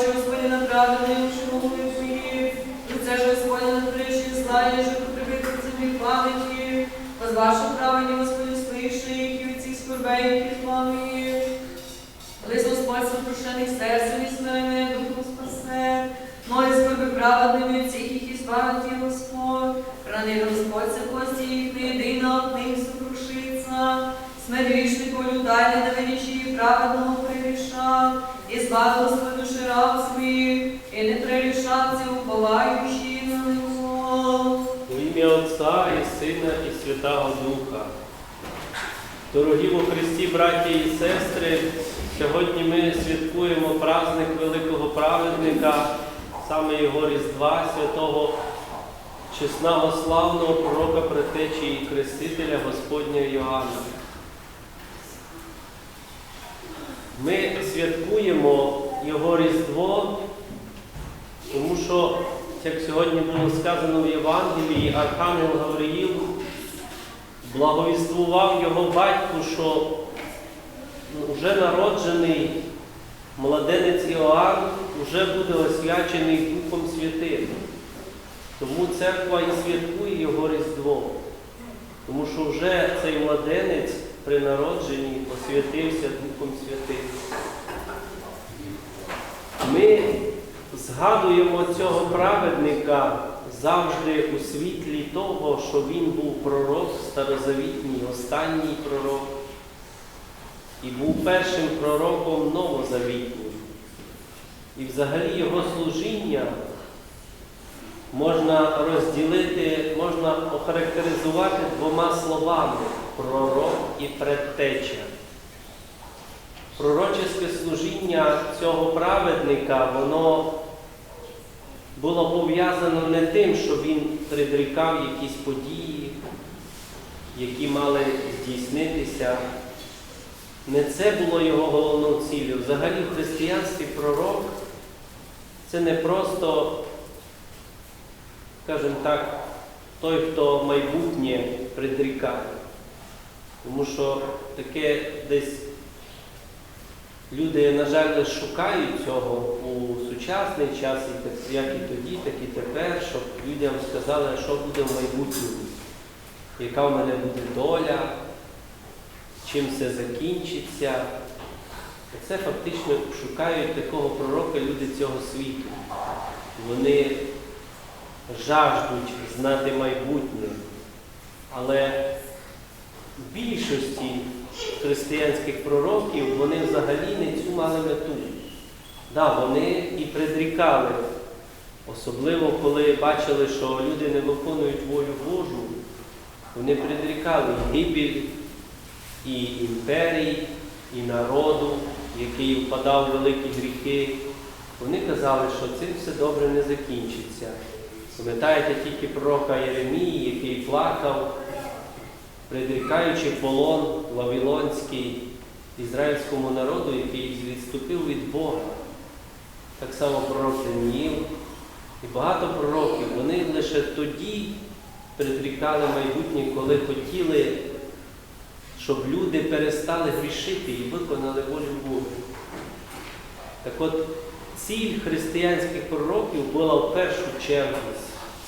очі Господні над праведним, що молитві. Лице ж Господня над притчі зла, і же потребити землі пам'яті. Возвашу праведні, Господи, слиши, які від цих скорбей, які славі. Лис Господь сокрушений серцем і смирене, духом спасе. Мої скорби праведними, всіх їх і збавить Господь. Рани Господь це кості їх, не єдина от них сокрушиться. Смерть вічний полюдальний на величі праведного. І Господь душі раб своїх, і не прирішався, уповаючи на нього. У ім'я Отця і Сина, і Святого Духа. Дорогі у Христі, браті і сестри, сьогодні ми святкуємо праздник великого праведника, саме його Різдва, святого чесного славного пророка предтечі і Крестителя Господня Йоанна. Ми святкуємо Його Різдво, тому що, як сьогодні було сказано в Євангелії, Архангел Гавриїл благовіствував його батьку, що вже народжений младенець Іоанн вже буде освячений Духом Святим. Тому церква і святкує його Різдво. Тому що вже цей младенець при народженні освятився Духом Святим. Ми згадуємо цього праведника завжди у світлі того, що він був пророк старозавітній, останній пророк, і був першим пророком новозавітнім. І взагалі його служіння можна розділити, можна охарактеризувати двома словами пророк і предтеча. Пророчеське служіння цього праведника, воно було пов'язано не тим, що він предрікав якісь події, які мали здійснитися. Не це було його головною цілею. Взагалі в християнстві пророк це не просто, скажімо так, той, хто майбутнє предрікає. Тому що таке десь люди, на жаль, шукають цього у сучасний час, як і тоді, так і тепер, щоб людям сказали, що буде в майбутньому, яка в мене буде доля, чим все закінчиться. Це фактично шукають такого пророка люди цього світу. Вони жаждуть знати майбутнє, але в більшості християнських пророків вони взагалі не цю мали мету. Да, вони і предрікали, особливо коли бачили, що люди не виконують волю Божу, вони предрікали гибель і імперій, і народу, який впадав в великі гріхи. Вони казали, що цим все добре не закінчиться. Пам'ятаєте тільки пророка Єремії, який плакав, предрікаючи полон Вавилонський ізраїльському народу, який відступив від Бога. Так само пророк Даніїл і багато пророків, вони лише тоді предрікали майбутнє, коли хотіли, щоб люди перестали грішити і виконали волю Божу. Так от, ціль християнських пророків була в першу чергу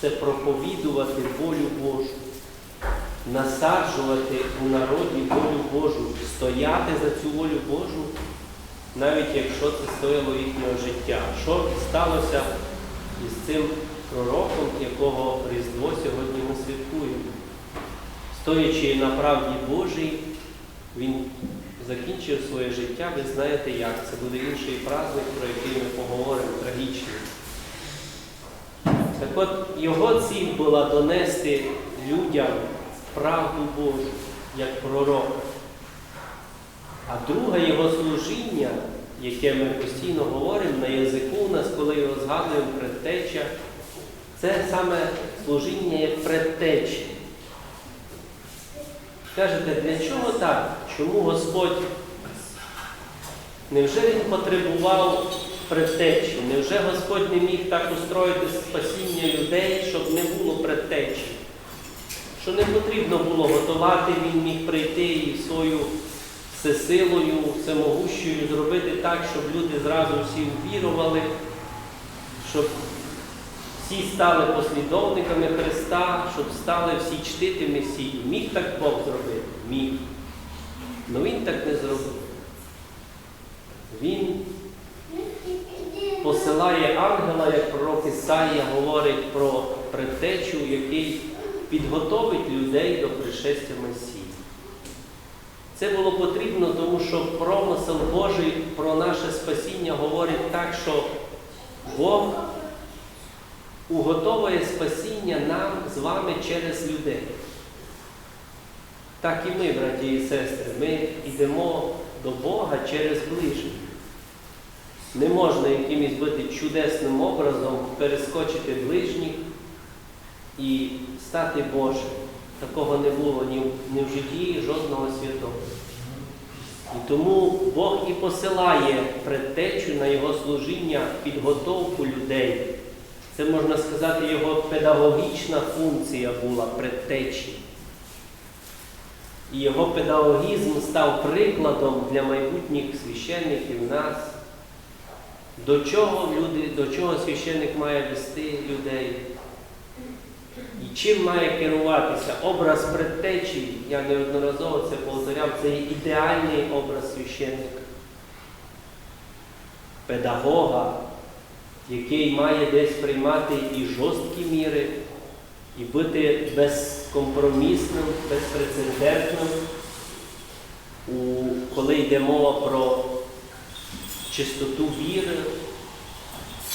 це проповідувати волю Божу насаджувати у народі волю Божу, стояти за цю волю Божу, навіть якщо це стояло їхнього життя. Що сталося із цим пророком, якого Різдво сьогодні ми святкуємо? Стоячи на правді Божій, він закінчив своє життя, ви знаєте як. Це буде інший праздник, про який ми поговоримо, трагічний. Так от його ціль була донести людям правду Божу як пророк. А друге його служіння, яке ми постійно говоримо на язику у нас, коли його згадуємо предтеча, це саме служіння як предтечі. Скажете, для чого так? Чому Господь? Невже Він потребував предтечі? Невже Господь не міг так устроїти спасіння людей, щоб не було предтечі? Що не потрібно було готувати, він міг прийти і свою всесилою, всемогущою зробити так, щоб люди зразу всі увірували, щоб всі стали послідовниками Христа, щоб стали всі чтити Месію. Міг так Бог зробити? Міг. Але Він так не зробив. Він посилає ангела, як пророк Ісаїя говорить про предтечу, який підготовить людей до пришестя Месії. Це було потрібно, тому що промисел Божий про наше спасіння говорить так, що Бог уготовує спасіння нам з вами через людей. Так і ми, браті і сестри, ми йдемо до Бога через ближніх. Не можна якимось бути чудесним образом перескочити ближніх і стати Божим. Такого не було ні ні в житті жодного святого. І тому Бог і посилає предтечу на його служіння, підготовку людей. Це можна сказати, його педагогічна функція була предтечі. І його педагогізм став прикладом для майбутніх священників нас. До чого люди, до чого священник має вести людей? Чим має керуватися? Образ предтечі, я неодноразово це повторяв, це є ідеальний образ священника, педагога, який має десь приймати і жорсткі міри, і бути безкомпромісним, безпрецедентним, коли йде мова про чистоту віри,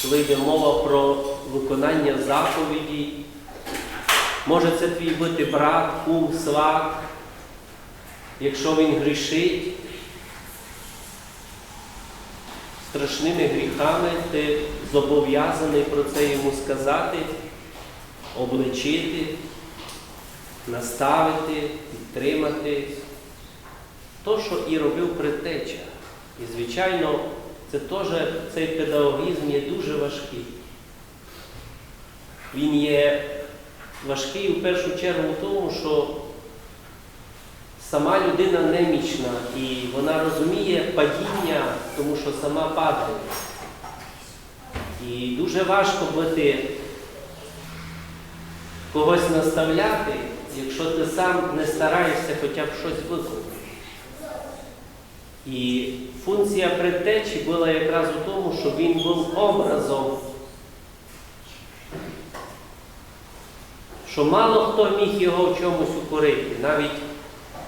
коли йде мова про виконання заповідей. Може це твій бути брат, кум, сват, якщо він грішить страшними гріхами, ти зобов'язаний про це йому сказати, обличити, наставити, підтримати. То, що і робив предтеча. І, звичайно, це теж цей педагогізм є дуже важкий. Він є важкий в першу чергу в тому, що сама людина немічна і вона розуміє падіння, тому що сама падає. І дуже важко бути когось наставляти, якщо ти сам не стараєшся хоча б щось виконати. І функція предтечі була якраз у тому, що він був образом, що мало хто міг його в чомусь укорити. Навіть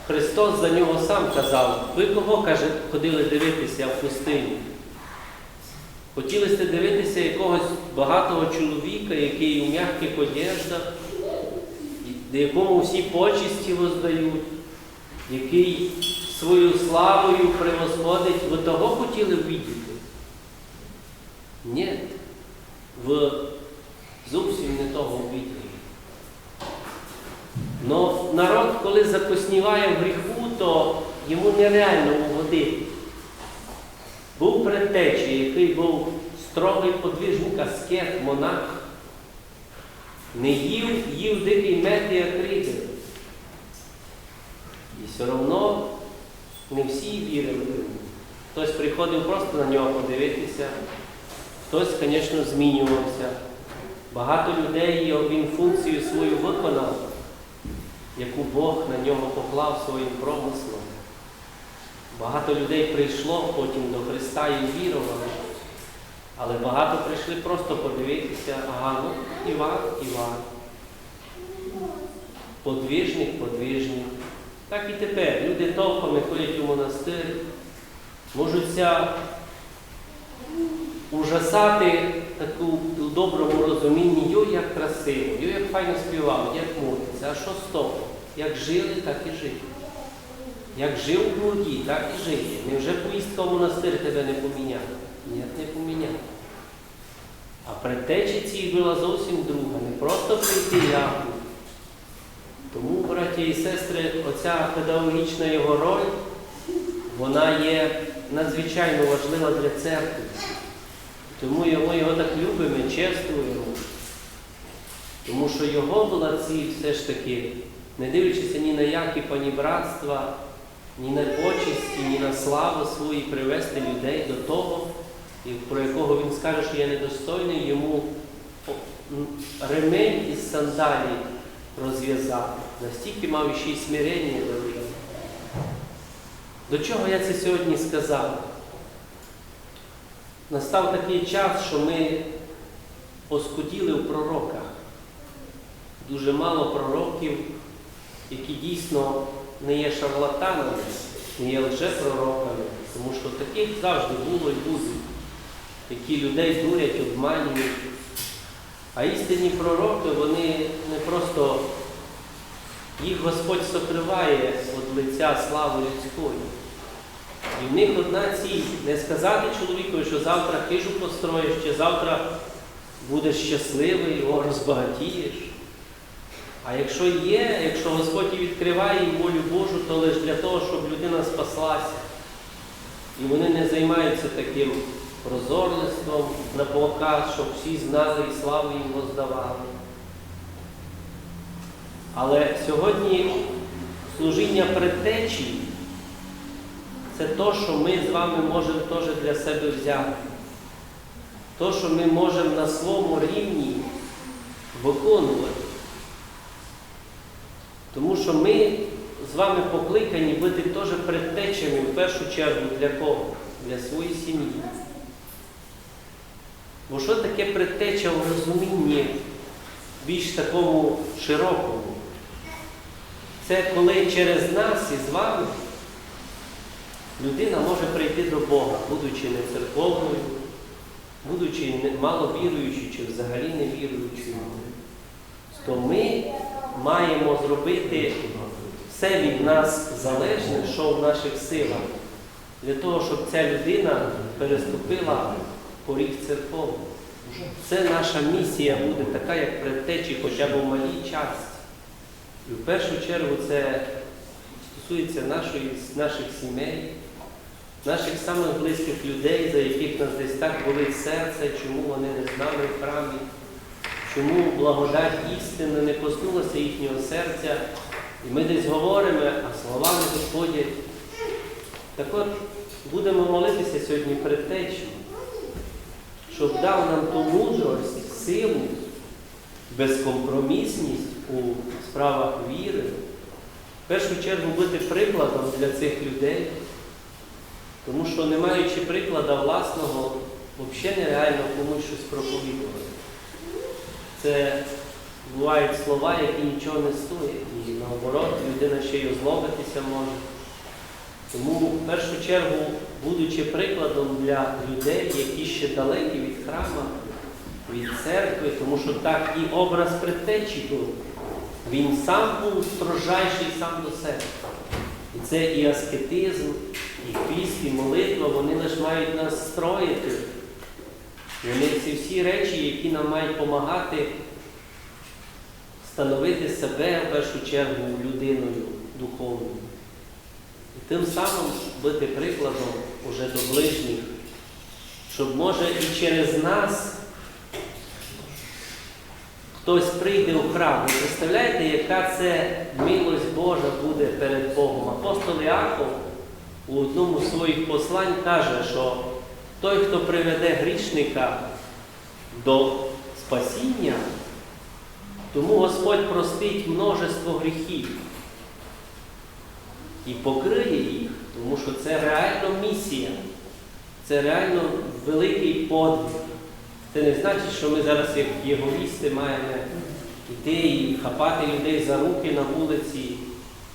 Христос за нього сам казав, ви кого, каже, ходили дивитися в пустині? Хотіли сте дивитися якогось багатого чоловіка, який у м'яких одеждах, якому всі почесті воздають, який свою славою превосходить. Ви того хотіли видіти? Ні. Ви зовсім не того виділи. Но народ, коли закосніває в гріху, то йому нереально угодити. Був предтечі, який був строгий подвижник, аскет, монах, не їв, їв дикий мед і акриди. І все одно не всі вірили. Хтось приходив просто на нього подивитися, хтось, звісно, змінювався. Багато людей він функцію свою виконав, яку Бог на нього поклав своїм промислом. Багато людей прийшло потім до Христа і вірували. Але багато прийшли просто подивитися, ага, ну, Іван, Іван. Подвижник, подвижник. Так і тепер. Люди толпами ходять у монастир, можуться ужасати таку доброму розумінні, йой, як красиво, йой, як файно співав, як молиться. А що з того? Як жили, так і жили. Як жив у блуді, так і жиє. Невже поїздка в монастир тебе не поміняла? Ні, не поміняла. А предтечі цій була зовсім друга. Не просто прийти ляпу. Тому, браті і сестри, оця педагогічна його роль, вона є надзвичайно важлива для церкви. Тому ми його так любимо, чествуємо. Тому що його була все ж таки, не дивлячись ні на які панібратства, ні на почесті, ні на славу свої привести людей до того, про якого він скаже, що я недостойний йому ремень із сандалій розв'язати. Настільки мав ще й смирення велике. До чого я це сьогодні сказав? Настав такий час, що ми оскуділи в пророках. Дуже мало пророків, які дійсно не є шарлатанами, не є лжепророками, тому що таких завжди було і буде, які людей дурять, обманюють. А істинні пророки, вони не просто їх Господь сокриває від лиця слави людської. І в них одна ціль не сказати чоловікові, що завтра хижу построїш, чи завтра будеш щасливий, о, розбагатієш. А якщо є, якщо Господь відкриває їм волю Божу, то лише для того, щоб людина спаслася. І вони не займаються таким прозорливством на показ, щоб всі знали і славу їм воздавали. Але сьогодні служіння предтечі це то, що ми з вами можемо теж для себе взяти. То, що ми можемо на своєму рівні виконувати. Тому що ми з вами покликані бути теж предтечами в першу чергу для кого? Для своєї сім'ї. Бо що таке предтеча в розумінні більш такому широкому? Це коли через нас і з вами людина може прийти до Бога, будучи не церковною, будучи не- маловіруючою чи взагалі не віруючою, то ми маємо зробити все від нас залежне, що в наших силах, для того, щоб ця людина переступила поріг церковний. Це наша місія буде така, як предтечі, хоча б у малій часті. І в першу чергу це стосується нашої, наших сімей, наших самих близьких людей, за яких нас десь так болить серце, чому вони не з нами в храмі, чому благодать істини не коснулася їхнього серця, і ми десь говоримо, а слова не доходять. Так от будемо молитися сьогодні предтечі, щоб дав нам ту мудрость, силу, безкомпромісність у справах віри, в першу чергу бути прикладом для цих людей, тому що не маючи приклада власного, взагалі нереально комусь щось проповідувати. Це бувають слова, які нічого не стоять. І наоборот, людина ще й озлобитися може. Тому в першу чергу, будучи прикладом для людей, які ще далекі від храма, від церкви, тому що так і образ предтечі тут. Він сам був строжайший сам до себе. І це і аскетизм, і піст, і молитва, вони лише мають нас строїти. Вони ці всі речі, які нам мають допомагати становити себе в першу чергу людиною духовною. І тим самим бути прикладом уже до ближніх, щоб може і через нас хтось прийде у храм. Ви представляєте, яка це милость Божа буде перед Богом? Апостол Іаков у одному з своїх послань каже, що той, хто приведе грішника до спасіння, тому Господь простить множество гріхів і покриє їх, тому що це реально місія, це реально великий подвиг. Це не значить, що ми зараз, як єговісти, маємо йти і хапати людей за руки на вулиці,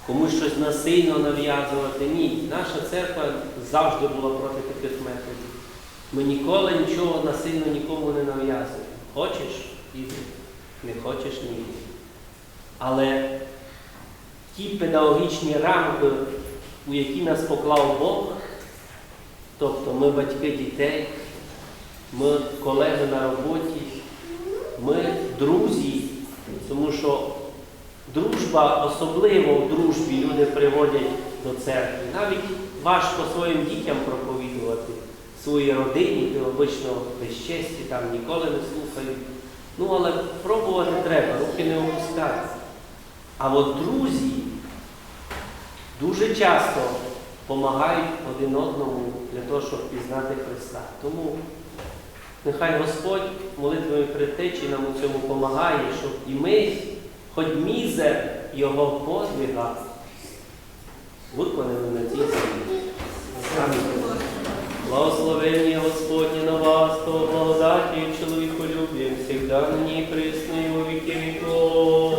комусь щось насильно нав'язувати. Ні, наша церква завжди була проти таких методів. Ми ніколи нічого насильно нікому не нав'язуємо. Хочеш іди, не хочеш ні. Але ті педагогічні рамки, у які нас поклав Бог, тобто ми батьки дітей, ми колеги на роботі, ми друзі, тому що дружба, особливо в дружбі люди приводять до церкви. Навіть важко своїм дітям проповідувати своїй родині, ти обично безчесті, там ніколи не слухають. Ну, але пробувати треба, руки не опускати. А от друзі дуже часто допомагають один одному для того, щоб пізнати Христа. Тому нехай Господь молитвою притечі нам у цьому допомагає, щоб і ми, хоч мізер Його подвига, виконали на цій землі. Благословення Господні на вас, то благодаті чоловіколюбієм, всегда нині і присно, у віки віков.